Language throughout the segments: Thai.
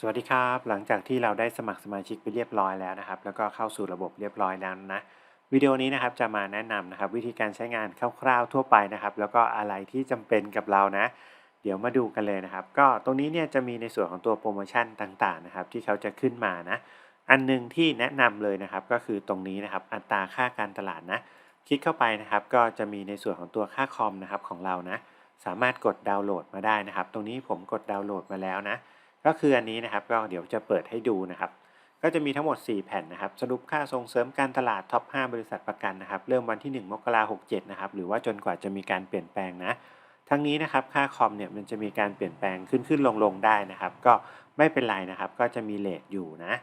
สวัสดีครับ หลังจากที่เราได้สมัครสมาชิกไปเรียบร้อยแล้วนะครับ แล้วก็เข้าสู่ระบบเรียบร้อยแล้วนะวิดีโอนี้นะครับจะมาแนะนำนะครับวิธีการใช้งานคร่าวๆทั่วไปนะครับ แล้วก็อะไรที่จำเป็นกับเรานะ เดี๋ยวมาดูกันเลยนะครับ ก็ตรงนี้เนี่ยจะมีในส่วนของตัวโปรโมชั่นต่างๆนะครับ ที่เขาจะขึ้นมานะ อันหนึงที่แนะนำเลยนะครับ ก็คือตรงนี้นะครับอัตราค่าการตลาดนะ คลิกเข้าไปนะครับ ก็จะมีในส่วนของตัวค่าคอมนะครับของเรานะ สามารถกดดาวน์โหลดมาได้นะครับ ตรงนี้ผมกดดาวน์โหลดมาแล้วนะ ก็คืออันนี้นะครับก็เดี๋ยวจะเปิดให้ดูนะครับ ก็จะมีทั้งหมด 4 แผ่นนะครับ สรุปค่าส่งเสริมการตลาดท็อป 5 บริษัทประกันนะครับ เริ่มวันที่ 1 มกราคม67นะครับ หรือว่าจนกว่าจะมีการเปลี่ยนแปลงนะ ทั้งนี้นะครับค่าคอมเนี่ยมันจะมีการเปลี่ยนแปลงขึ้นขึ้นลงลงได้นะครับ ก็ไม่เป็นไรนะครับ ก็จะมีเลทอยู่นะ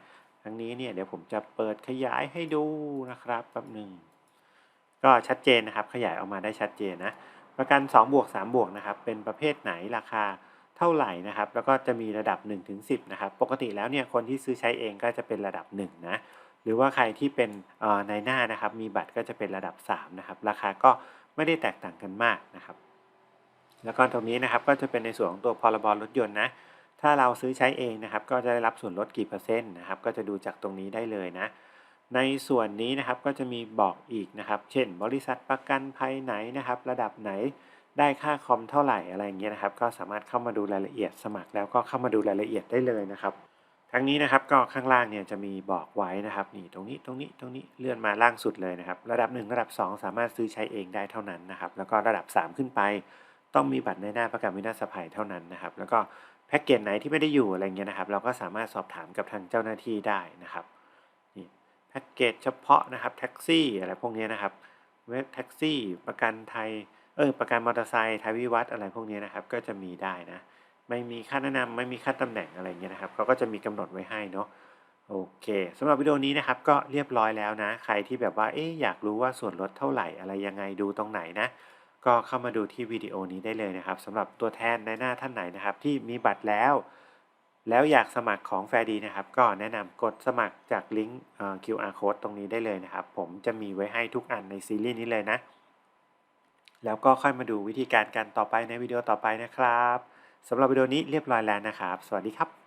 ทั้งนี้เนี่ยเดี๋ยวผมจะเปิดขยายให้ดูนะครับแป๊บหนึ่งก็ชัดเจนนะครับ ขยายออกมาได้ชัดเจนนะ ประกัน2บวก3บวกนะครับ เป็นประเภทไหนราคา เท่าไหร่นะครับ แล้วก็จะมีระดับ1ถึงนะครับ ปกติแล้วเนี่ยคนที่ซื้อใช้เองก็จะเป็นระดับ1นะหรือว่าใครที่เป็นในหน้านะครับ มีบัตรก็จะเป็นระดับ3นะครับ ราคาก็ไม่ได้แตกต่างกันมากนะครับ แล้วก็ตรงนี้นะครับก็จะเป็นในส่วนของตัวพรบรถยนต์นะถ้าเราซื้อใช้เองนะครับ ก็จะได้รับส่วนลดกี่เปอร์เซ็นต์นะครับ ก็จะดูจากตรงนี้ได้เลยนะ ในส่วนนี้นะครับก็จะมีบอกอีกนะครับ เช่น บริษัทประกันภัยไหนนะครับ ระดับไหนได้ค่าคอมเท่าไหร่อะไรอย่างเงี้ยนะครับ ก็สามารถเข้ามาดูรายละเอียดสมัครแล้วก็เข้ามาดูรายละเอียดได้เลยนะครับ ทั้งนี้นะครับก็ข้างล่างเนี่ยจะมีบอกไว้นะครับนี่ตรงนี้ตรงนี้ตรงนี้เลื่อนมาล่างสุดเลยนะครับ ระดับ 1 ระดับ 2 สามารถซื้อใช้เองได้เท่านั้นนะครับ แล้วก็ระดับ 3 ขึ้นไป ต้องมีบัตรในหน้าประกันวินาศภัยเท่านั้นนะครับ แล้วก็แพ็กเกจไหนที่ไม่ได้อยู่อะไรเงี้ยนะครับ เราก็สามารถสอบถามกับทางเจ้าหน้าที่ได้นะครับ พ็กเกจเฉพาะนะครับแท็กซี่อะไรพวกนี้นะครับเว็บแท็กซี่ประกันไทยเออประกันมอเตอร์ไซค์ไทยวิวัฒอะไรพวกนี้นะครับ ก็จะมีได้นะ ไม่มีค่าแนะนำไม่มีค่าตำแหน่งอะไรเงี้ยนะครับเขาก็จะมีกำหนดไว้ให้เนาะโอเคสำหรับวิดีโอนี้นะครับก็เรียบร้อยแล้วนะ ใครที่แบบว่าเอ๊อยากรู้ว่าส่วนลดเท่าไหร่อะไรยังไงดูตรงไหนนะ ก็เข้ามาดูที่วิดีโอนี้ได้เลยนะครับสำหรับตัวแทนในหน้าท่านไหนนะครับ ที่มีบัตรแล้ว แล้วอยากสมัครของแฟร์ดีนะครับ ก็แนะนำกดสมัครจากลิงก์ QR code ตรงนี้ได้เลยนะครับ ผมจะมีไว้ให้ทุกอันในซีรีส์นี้เลยนะ แล้วก็ค่อยมาดูวิธีการกันต่อไปในวิดีโอต่อไปนะครับสำหรับวิดีโอนี้เรียบร้อยแล้วนะครับ สวัสดีครับ